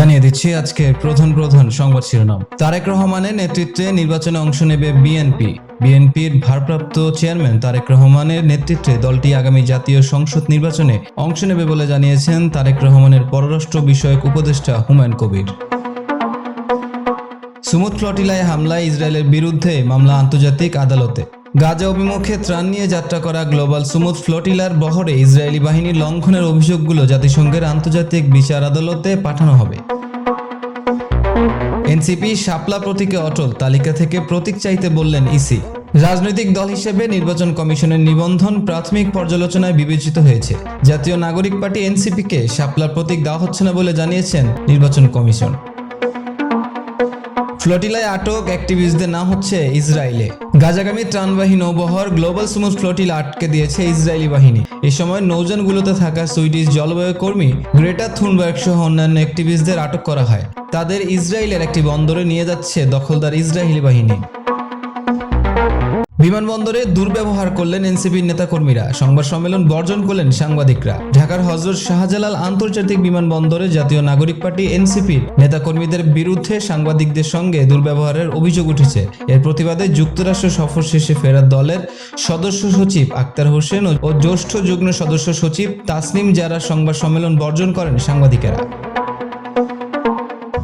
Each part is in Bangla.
জানিয়ে দিচ্ছি আজকের প্রধান প্রধান সংবাদ শিরোনাম। তারেক রহমানের নেতৃত্বে নির্বাচনে অংশ নেবে বিএনপি। বিএনপির ভারপ্রাপ্ত চেয়ারম্যান তারেক রহমানের নেতৃত্বে দলটি আগামী জাতীয় সংসদ নির্বাচনে অংশ নেবে বলে জানিয়েছেন তারেক রহমানের পররাষ্ট্র বিষয়ক উপদেষ্টা হুমায়ুন কবির। সুমুদ ফ্লটিলায় হামলায় ইসরায়েলের বিরুদ্ধে মামলা আন্তর্জাতিক আদালতে। গাজা অভিমুখে ত্রাণ নিয়ে যাত্রা করা গ্লোবাল সুমুদ ফ্লোটিলার বহরে ইসরায়েলি বাহিনীর লঙ্ঘনের অভিযোগগুলো জাতিসংঘের আন্তর্জাতিক বিচার আদালতে পাঠানো হবে। এনসিপি শাপলা প্রতীকে অটল তালিকা থেকে প্রতীক চাইতে বললেন ইসি। রাজনৈতিক দল হিসেবে নির্বাচন কমিশনের নিবন্ধন প্রাথমিক পর্যালোচনায় বিবেচিত হয়েছে। জাতীয় নাগরিক পার্টি এনসিপিকে শাপলা প্রতীক দেওয়া হচ্ছে না বলে জানিয়েছেন নির্বাচন কমিশন। ফ্লোটিলায় আটক অ্যাক্টিভিস্টদের নাম হচ্ছে ইসরায়েলে। গাজাগামী ত্রাণবাহী নৌবহর গ্লোবাল সুমুদ ফ্লোটিল আটকে দিয়েছে ইসরায়েলি বাহিনী। এ সময় নৌযানগুলোতে থাকা সুইডিশ জলবায়ু কর্মী গ্রেটার থুনবার্গ সহ অন্যান্য অ্যাক্টিভিস্টদের আটক করা হয়। তাদের ইসরায়েলের একটি বন্দরে নিয়ে যাচ্ছে দখলদার ইসরায়েলি বাহিনী। বিমানবন্দরে দুর্ব্যবহার করলেন এনসিপির নেতাকর্মীরা। সংবাদ সম্মেলন বর্জন করলেন সাংবাদিকরা। ঢাকার হজরত শাহজালাল আন্তর্জাতিক বিমানবন্দরে জাতীয় নাগরিক পার্টি এনসিপির নেতাকর্মীদের বিরুদ্ধে সাংবাদিকদের সঙ্গে দুর্ব্যবহারের অভিযোগ উঠেছে। এর প্রতিবাদে যুক্তরাষ্ট্র সফর শেষে ফেরার দলের সদস্য সচিব আক্তার হোসেন ও জ্যেষ্ঠ যুগ্ম সদস্য সচিব তাসনিম যারা সংবাদ সম্মেলন বর্জন করেন সাংবাদিকেরা।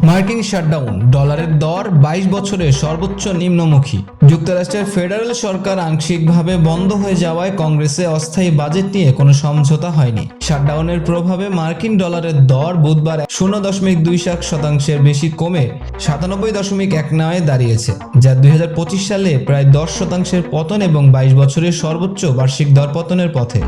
মার্কিন শাটডাউন, ডলারের দর বাইশ বছরের সর্বোচ্চ নিম্নমুখী। যুক্তরাষ্ট্রের ফেডারেল সরকার আংশিকভাবে বন্ধ হয়ে যাওয়ায় কংগ্রেসে অস্থায়ী বাজেট নিয়ে কোনো সমঝোতা হয়নি। শাটডাউনের প্রভাবে মার্কিন ডলারের দর বুধবার শূন্য দশমিক দুই সাত শতাংশের বেশি কমে সাতানব্বই দশমিক এক নয়ে দাঁড়িয়েছে, যা দুই হাজার পঁচিশ সালে প্রায় দশ শতাংশের পতন এবং বাইশ বছরের সর্বোচ্চ বার্ষিক দর পতনের পথে।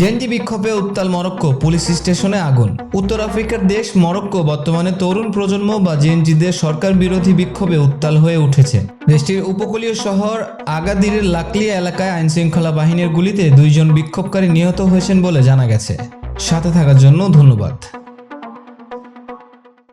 জেনজি বিক্ষোভে উত্তাল মরক্কো পুলিশ স্টেশনে আগুন। উত্তর আফ্রিকার দেশ মরক্কো বর্তমানে তরুণ প্রজন্ম বা জেনজিদের সরকার বিরোধী বিক্ষোভে উত্তাল হয়ে উঠেছে। দেশটির উপকূলীয় শহর আগাদিরের লাকলিয়া এলাকায় আইনশৃঙ্খলা বাহিনীর গুলিতে দুইজন বিক্ষোভকারী নিহত হয়েছেন বলে জানা গেছে। সাথে থাকার জন্য ধন্যবাদ।